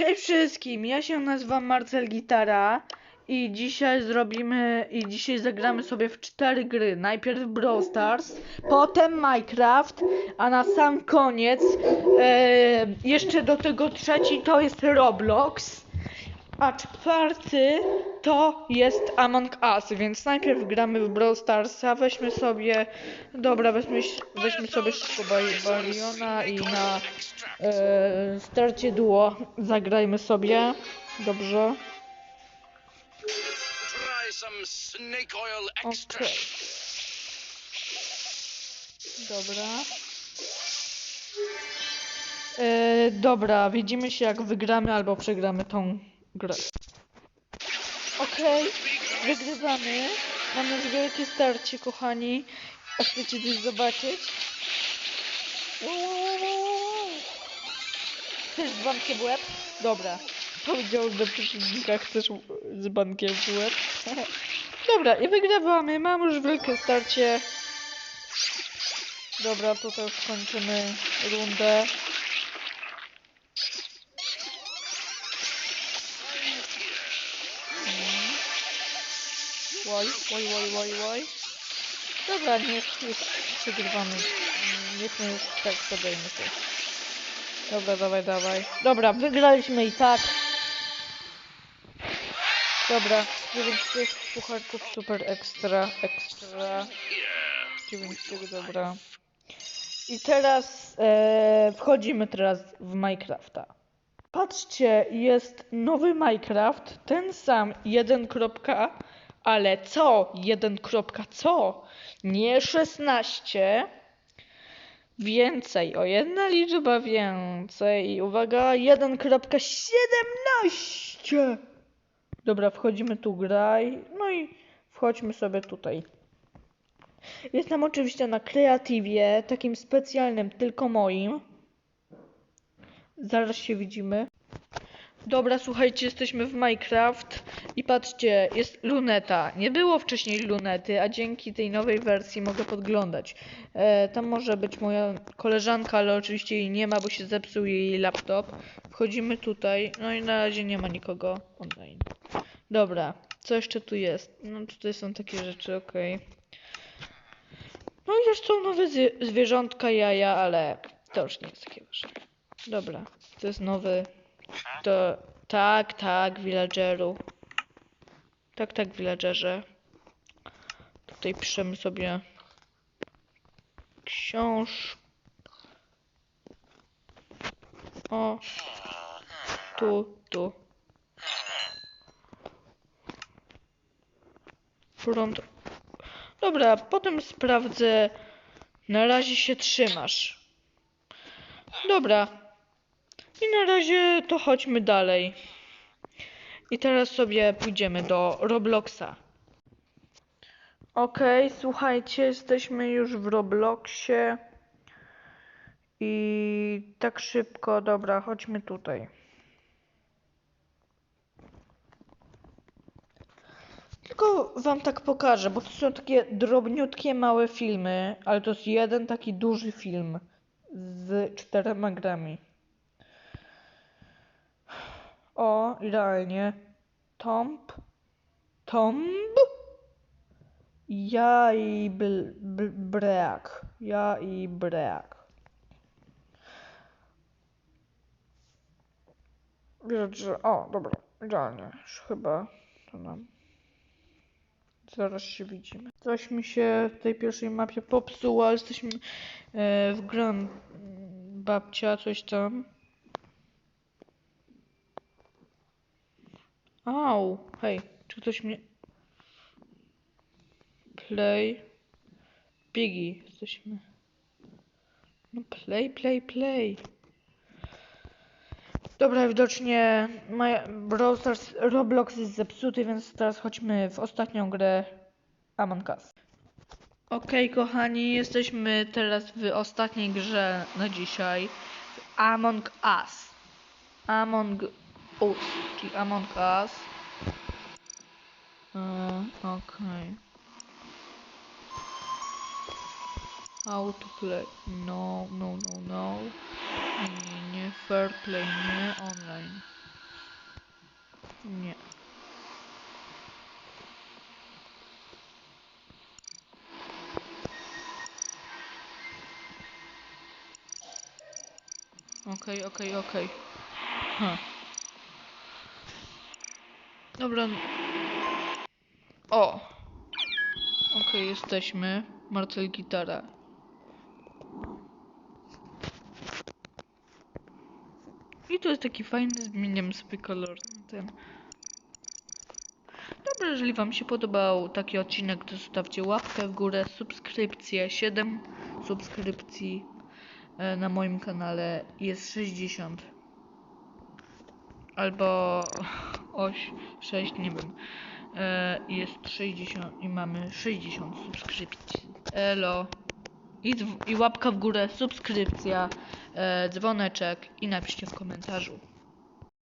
Cześć wszystkim, ja się nazywam Marcel Gitara i dzisiaj zrobimy i dzisiaj zagramy sobie w cztery gry. Najpierw Brawl Stars, potem Minecraft, a na sam koniec e, jeszcze do tego trzeci to jest Roblox, a czwarty to jest Among Us, więc najpierw gramy w Brawl Starsa, weźmy sobie, dobra, weźmy, weźmy sobie szybko Bariona i na e, starcie duo zagrajmy sobie, dobrze. Okej. Dobra. E, dobra, widzimy się jak wygramy albo przegramy tą grę. Okej, wygrywamy. Mamy już wielkie starcie, kochani. A chcecie coś zobaczyć? Chcesz z bankiem w łeb? Dobra. Powiedział do przeciwnika, chcesz z bankiem w łeb? Dobra, i wygrywamy. Mam już wielkie starcie. Dobra, tutaj już kończymy rundę. Łoj, łoj, łoj, łoj, łoj. Dobra, niech już przegrywamy. Niech my już tak podejmy to. Dobra, dawaj, dawaj. Dobra, wygraliśmy i tak. Dobra, 9 tych pucharków super ekstra, ekstra. 9 tych, dobra. I teraz e, wchodzimy teraz w Minecrafta. Patrzcie, jest nowy Minecraft, ten sam 1. ale co? 1. kropka co? Nie 16. Więcej, o jedna liczba więcej. Uwaga, 1.17. Dobra, wchodzimy tu graj. No i wchodźmy sobie tutaj. Jestem oczywiście na kreatywie, takim specjalnym, tylko moim. Zaraz się widzimy. Dobra, słuchajcie, jesteśmy w Minecraft i patrzcie, jest luneta. Nie było wcześniej lunety, a dzięki tej nowej wersji mogę podglądać. E, tam może być moja koleżanka, ale oczywiście jej nie ma, bo się zepsuł jej laptop. Wchodzimy tutaj, no i na razie nie ma nikogo online. Dobra, co jeszcze tu jest? No tutaj są takie rzeczy, okej. No i też są nowe zwie- zwierzątka, jaja, ale to już nie jest takie ważne. Dobra, to jest nowy. To tak, tak, villageru. Tak, tak, villagerze. Tutaj piszemy sobie książ. O, tu, tu. Front. Dobra, potem sprawdzę. Na razie się trzymasz. Dobra. I na razie to chodźmy dalej. I teraz sobie pójdziemy do Robloxa. Okej, słuchajcie, jesteśmy już w Robloxie. I tak szybko, dobra, chodźmy tutaj. Tylko wam tak pokażę, bo to są takie drobniutkie, małe filmy, ale to jest jeden taki duży film z czterema grami. O, idealnie. Tomb. Tomb. Ja i bl, bl, break. Ja i break. Widać, że... O, dobra. Idealnie. Już chyba to nam... Zaraz się widzimy. Coś mi się w tej pierwszej mapie popsuło, ale jesteśmy e, w gran babcia, coś tam. Au, hej, czy ktoś mnie... Play. Biggie, jesteśmy. No play, play, play. Dobra, widocznie Brawl Stars Roblox jest zepsuty, więc teraz chodźmy w ostatnią grę Among Us. Okej, kochani, jesteśmy teraz w ostatniej grze na dzisiaj. Among Us. Among Us, czyli Among Us. Yy, Okej. How to play? No, no, no, no. Nie, nie. Fair play, nie. Online. Nie. Okej, okej, okej. Ha. Dobra. O! Okej, jesteśmy. Marcel gitara. I to jest taki fajny, zmieniam sobie kolor ten. Dobra, jeżeli wam się podobał taki odcinek, to zostawcie łapkę w górę, subskrypcję, 7 subskrypcji e, na moim kanale jest 60 albo oś 6, nie wiem. E, jest 60 i mamy 60 subskrypcji. Elo. I, I łapka w górę, subskrypcja, e, dzwoneczek i napiszcie w komentarzu.